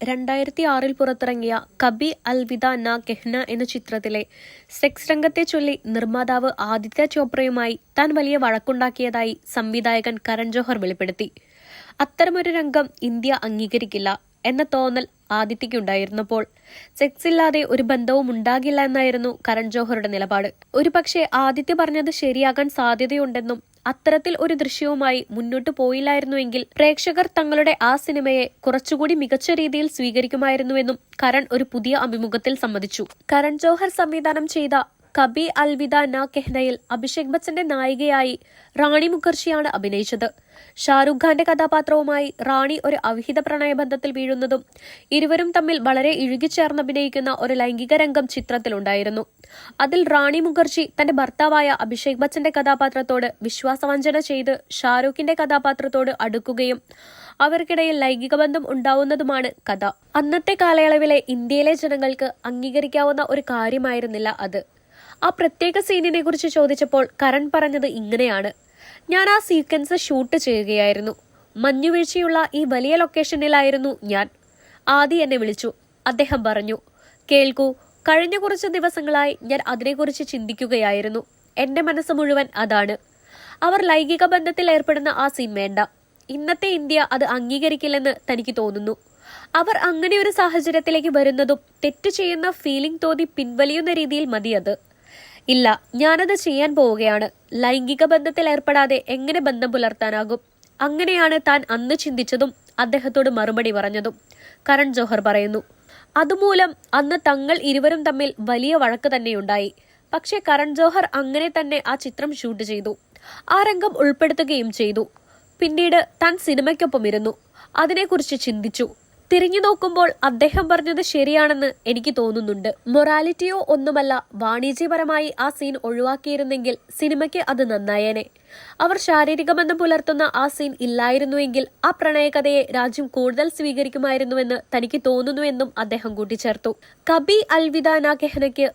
രണ്ടായിരത്തി ആറിൽ പുറത്തിറങ്ങിയ കബി അൽവിദ ന കെഹ്ന എന്ന ചിത്രത്തിലെ സെക്സ് രംഗത്തെ ചൊല്ലി നിർമ്മാതാവ് ആദിത്യ ചോപ്രയുമായി താൻ വലിയ വഴക്കുണ്ടാക്കിയതായി സംവിധായകൻ കരൺ ജോഹർ വെളിപ്പെടുത്തി. അത്തരമൊരു രംഗം ഇന്ത്യ അംഗീകരിക്കില്ല എന്ന തോന്നൽ ആദിത്യക്കുണ്ടായിരുന്നപ്പോൾ സെക്സ് ഇല്ലാതെ ഒരു ബന്ധവും ഉണ്ടാകില്ല എന്നായിരുന്നു കരൺ ജോഹറുടെ നിലപാട്. ഒരുപക്ഷെ ആദിത്യ പറഞ്ഞത് ശരിയാകാൻ സാധ്യതയുണ്ടെന്നും അത്തരത്തിൽ ഒരു ദൃശ്യവുമായി മുന്നോട്ടു പോയില്ലായിരുന്നുവെങ്കിൽ പ്രേക്ഷകർ തങ്ങളുടെ ആ സിനിമയെ കുറച്ചുകൂടി മികച്ച രീതിയിൽ സ്വീകരിക്കുമായിരുന്നുവെന്നും കരൺ ഒരു പുതിയ അഭിമുഖത്തിൽ സമ്മതിച്ചു. കരൺ ജോഹർ സംവിധാനം ചെയ്ത കബി അൽവിദ ന കെഹ്നയിൽ അഭിഷേക് ബച്ചന്റെ നായികയായി റാണി മുഖർജിയാണ് അഭിനയിച്ചത്. ഷാരൂഖ് ഖാന്റെ കഥാപാത്രവുമായി റാണി ഒരു അവിഹിത പ്രണയബന്ധത്തിൽ വീഴുന്നതും ഇരുവരും തമ്മിൽ വളരെ ഇഴുകിച്ചേർന്ന് അഭിനയിക്കുന്ന ഒരു ലൈംഗിക രംഗം ചിത്രത്തിലുണ്ടായിരുന്നു. അതിൽ റാണി മുഖർജി തന്റെ ഭർത്താവായ അഭിഷേക് ബച്ചന്റെ കഥാപാത്രത്തോട് വിശ്വാസവഞ്ചന ചെയ്ത് ഷാരൂഖിന്റെ കഥാപാത്രത്തോട് അടുക്കുകയും അവർക്കിടയിൽ ലൈംഗിക ബന്ധം ഉണ്ടാവുന്നതുമാണ് കഥ. അന്നത്തെ കാലയളവിലെ ഇന്ത്യയിലെ ജനങ്ങൾക്ക് അംഗീകരിക്കാവുന്ന ഒരു കാര്യമായിരുന്നില്ല അത്. ആ പ്രത്യേക സീനിനെ കുറിച്ച് ചോദിച്ചപ്പോൾ കരൺ പറഞ്ഞത് ഇങ്ങനെയാണ്. ഞാൻ ആ സീക്വൻസ് ഷൂട്ട് ചെയ്യുകയായിരുന്നു. മഞ്ഞുവീഴ്ചയുള്ള ഈ വലിയ ലൊക്കേഷനിലായിരുന്നു ഞാൻ. ആദി എന്നെ വിളിച്ചു. അദ്ദേഹം പറഞ്ഞു കേൾക്കൂ കഴിഞ്ഞ കുറച്ച് ദിവസങ്ങളായി ഞാൻ അതിനെക്കുറിച്ച് ചിന്തിക്കുകയായിരുന്നു. എന്റെ മനസ്സ് മുഴുവൻ അതാണ്. അവർ ലൈംഗിക ബന്ധത്തിൽ ഏർപ്പെടുന്ന ആ സീൻ വേണ്ട. ഇന്നത്തെ ഇന്ത്യ അത് അംഗീകരിക്കില്ലെന്ന് തനിക്ക് തോന്നുന്നു. അവർ അങ്ങനെ ഒരു സാഹചര്യത്തിലേക്ക് വരുന്നതും തെറ്റ് ചെയ്യുന്ന ഫീലിംഗ് തോന്നി പിൻവലിയുന്ന രീതിയിൽ മതി അത്. ഇല്ല ഞാനത് ചെയ്യാൻ പോവുകയാണ്. ലൈംഗിക ബന്ധത്തിൽ ഏർപ്പെടാതെ എങ്ങനെ ബന്ധം പുലർത്താനാകും? അങ്ങനെയാണ് താൻ അന്ന് ചിന്തിച്ചതും അദ്ദേഹത്തോട് മറുപടി പറഞ്ഞതും. കരൺ ജോഹർ പറയുന്നു അതുമൂലം അന്ന് തങ്ങൾ ഇരുവരും തമ്മിൽ വലിയ വഴക്ക് തന്നെയുണ്ടായി. പക്ഷേ കരൺ ജോഹർ അങ്ങനെ തന്നെ ആ ചിത്രം ഷൂട്ട് ചെയ്തു. ആ രംഗം ഉൾപ്പെടുത്തുകയും ചെയ്തു. പിന്നീട് താൻ സിനിമയ്ക്കൊപ്പം ഇരുന്നു അതിനെക്കുറിച്ച് ചിന്തിച്ചു. തിരിഞ്ഞു നോക്കുമ്പോൾ അദ്ദേഹം പറഞ്ഞത് ശരിയാണെന്ന് എനിക്ക് തോന്നുന്നുണ്ട്. മൊറാലിറ്റിയോ ഒന്നുമല്ല വാണിജ്യപരമായി ആ സീൻ ഒഴിവാക്കിയിരുന്നെങ്കിൽ സിനിമയ്ക്ക് അത് നന്നായേനെ. അവർ ശാരീരിക ബന്ധം പുലർത്തുന്ന ആ സീൻ ഇല്ലായിരുന്നുവെങ്കിൽ ആ പ്രണയകഥയെ രാജ്യം കൂടുതൽ സ്വീകരിക്കുമായിരുന്നുവെന്ന് തനിക്ക് തോന്നുന്നുവെന്നും അദ്ദേഹം കൂട്ടിച്ചേർത്തു. കബി അൽവിദ ന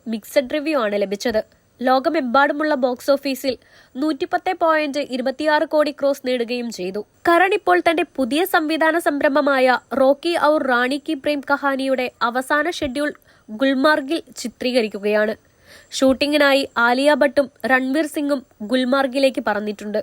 മിക്സഡ് റിവ്യൂ ആണ് ലഭിച്ചത്. ലോകമെമ്പാടുമുള്ള ബോക്സ് ഓഫീസിൽ നൂറ്റിപ്പത്ത് പോയിന്റ് ഇരുപത്തിയാറ് കോടി ക്രോസ് നേടുകയും ചെയ്തു. കരൺ ഇപ്പോൾ തന്റെ പുതിയ സംവിധാന സംരംഭമായ റോക്കി ഔർ റാണി കി പ്രേം കഹാനിയുടെ അവസാന ഷെഡ്യൂൾ ഗുൽമാർഗിൽ ചിത്രീകരിക്കുകയാണ്. ഷൂട്ടിങ്ങിനായി ആലിയ ഭട്ടും രൺവീർ സിംഗും ഗുൽമാർഗിലേക്ക് പറന്നിട്ടുണ്ട്.